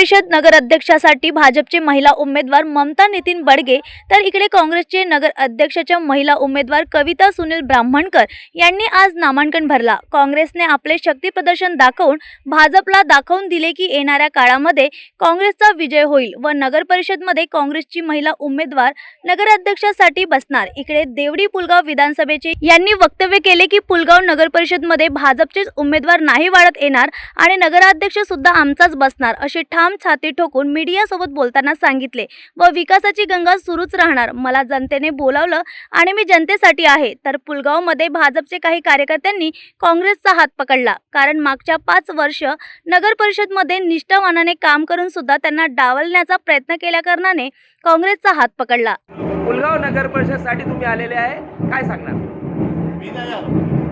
परिषद नगर अध्यक्षासाठी भाजपचे महिला उमेदवार ममता नितीन बडगे तर इकडे काँग्रेसचे नगर अध्यक्षाच्या महिला उमेदवार कविता सुनील ब्राह्मणकर यांनी आज नामांकन भरला. काँग्रेसने आपले शक्ती प्रदर्शन दाखवून भाजपला दाखवून दिले की येणाऱ्या काळामध्ये काँग्रेसचा विजय होईल व नगर परिषदमध्ये काँग्रेसची महिला उमेदवार नगराध्यक्षासाठी बसणार. इकडे देवडी पुलगाव विधानसभेचे यांनी वक्तव्य केले की पुलगाव नगर परिषदमध्ये भाजपचेच उमेदवार नाही वाढत येणार आणि नगराध्यक्ष सुद्धा आमचाच बसणार असे ठाम छाती ठोकून मीडियासोबत बोलताना सांगितले व विकासाची गंगा सुरूच राहणार. मला जनतेने बोलावलं आणि मी जनतेसाठी आहे. तर पुलगावमध्ये भाजपचे काही कार्यकर्त्यांनी काँग्रेसचा हात पकडला. कारण मागच्या पाच वर्ष नगर परिषदमध्ये निष्ठावानाने काम करून सुद्धा त्यांना डावलण्याचा प्रयत्न केल्या कारणाने काँग्रेसचा हात पकडला. पुलगाव नगर परिषदसाठी तुम्ही आलेले आहे. काय सांगणार? विनय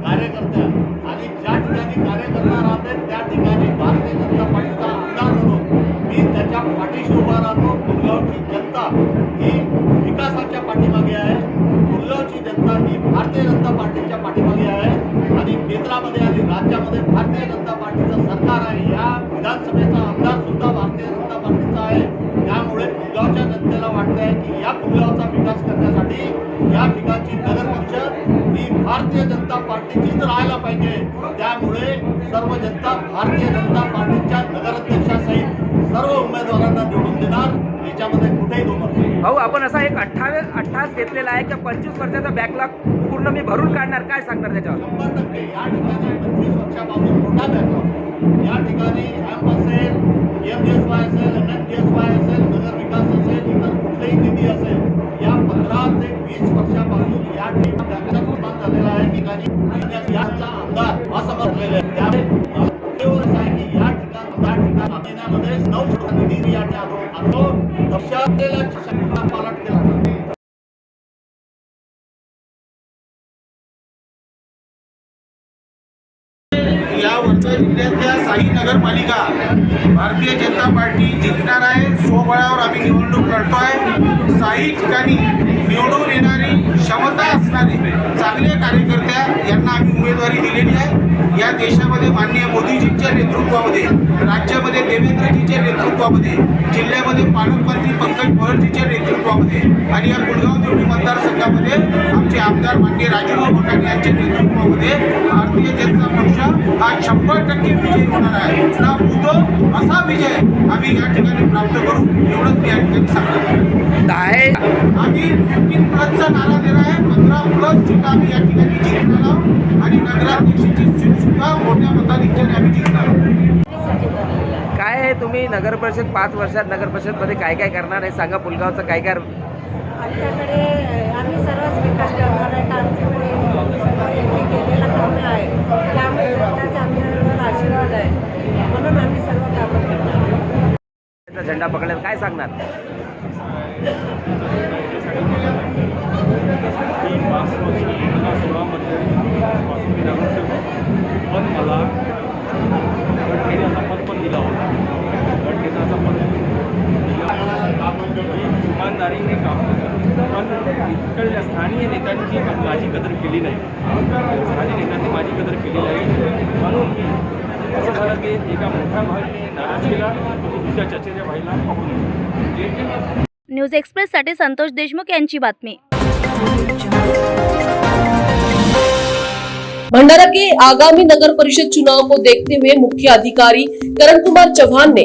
कार्यकर्त्या आणि ज्या ठिकाणी कार्यकर्ता राहते त्या ठिकाणी भारतीय जनता त्याच्या पाठीशी उभा राहतो पुलगावची जनता ही विकासाच्या पाठीमागे आहे. पुलगावची जनता ही भारतीय जनता पार्टीच्या पाठीमागे आहे. आणि केंद्रामध्ये आणि राज्यामध्ये भारतीय जनता पार्टीचं सरकार आहे. या विधानसभेचा आमदार सुद्धा भारतीय जनता पार्टीचा आहे. त्यामुळे पुलगावच्या जनतेला वाटत आहे की या पुलगावचा विकास करण्यासाठी या ठिकाणची नगरपक्ष ही भारतीय जनता पार्टीचीच राहायला पाहिजे. त्यामुळे सर्व जनता भारतीय जनता पार्टीच्या नगराध्यक्षासहित सर्व उमेदवारांना निवडून देणार याच्यामध्ये कुठेही नाही भाऊ आपण असा एक अठ्ठावीस अठ्ठास घेतलेला आहे की पंचवीस वर्षाचा बॅकलॉग पूर्ण मी भरून काढणार काय सांगणार त्याच्यावर शंभर टक्के या ठिकाणी पंचवीस वर्षापासून मोठा बॅकलॉग या ठिकाणी हॅम्प असेल एम एस वाय असेल एन डी एस वाय असेल नगर विकास असेल इतर कुठलेही निधी असेल या पंधरा ते वीस वर्षापासून या ठिकाणी झालेला आहे ठिकाणी आमदार असं म्हटलेलं आहे त्यामुळे दक्षातेला शक्तीचा पालट केला जातो. या वर्धा जिल्ह्यातल्या साई नगरपालिका भारतीय जनता पार्टी जिंकणार आहे. स्वबळावर आम्ही निवडणूक लढतोय. साई ठिकाणी निवडून येणारी क्षमता असणारी चांगले कार्यकर्त्या यांना आम्ही उमेदवारी दिलेली आहे. या देशामध्ये माननीय मोदीजींच्या नेतृत्वामध्ये राज्यामध्ये देवेंद्रजीच्या नेतृत्वामध्ये जिल्ह्यामध्ये पालकमंत्री पंकज भरजीच्या नेतृत्वामध्ये आणि या गुडगाव देवडी मतदारसंघामध्ये आमचे आमदार माननीय राजूभाऊ भटाणे यांच्या नेतृत्वामध्ये भारतीय जनता पक्ष हा शंभर टक्के विजयी होणार आहे. ना भूतो असा विजय आम्ही या ठिकाणी प्राप्त करू. एवढंच मी या ठिकाणी सांगतो दहा आम्ही फिफ्टीन प्लसचा नारा देणार आहे पंधरा प्लस सीटा आम्ही या ठिकाणी जिंकणार आहोत. आणि नगराध्यक्षाची सीट सुद्धा मोठ्या मताधिक्याने आम्ही जिंकणार आहोत. काय आहे तुम्ही नगर परिषद पाच वर्षात नगर परिषदमध्ये काय काय करणार आहे? सांगा पुलगावचं काय काय आमच्याकडे आम्ही सर्वच विकास करणार आहे आमच्याकडे सर्व यांनी केलेलं कामे आहे. त्यामुळे जनताचा आमच्यावर आशीर्वाद आहे. म्हणून आम्ही सर्व कामं करणार त्याचा झेंडा पकडल्यावर काय सांगणार? मी पाच सोळामध्ये इमानदारीने काम केलं पण इकडल्या स्थानीय नेत्यांची माझी कदर केली नाही। स्थानिक नेत्यांनी माझी कदर केली नाही। म्हणून मी असं झालं की एका मोठ्या भाईने नाराज़ केला आणि दुसऱ्या चचेऱ्या पकडून न्यूज़ एक्सप्रेससाठी संतोष देशमुख यांची बातमी. भंडारा के आगामी नगर परिषद चुनाव को देखते हुए मुख्य अधिकारी करण कुमार चौहान ने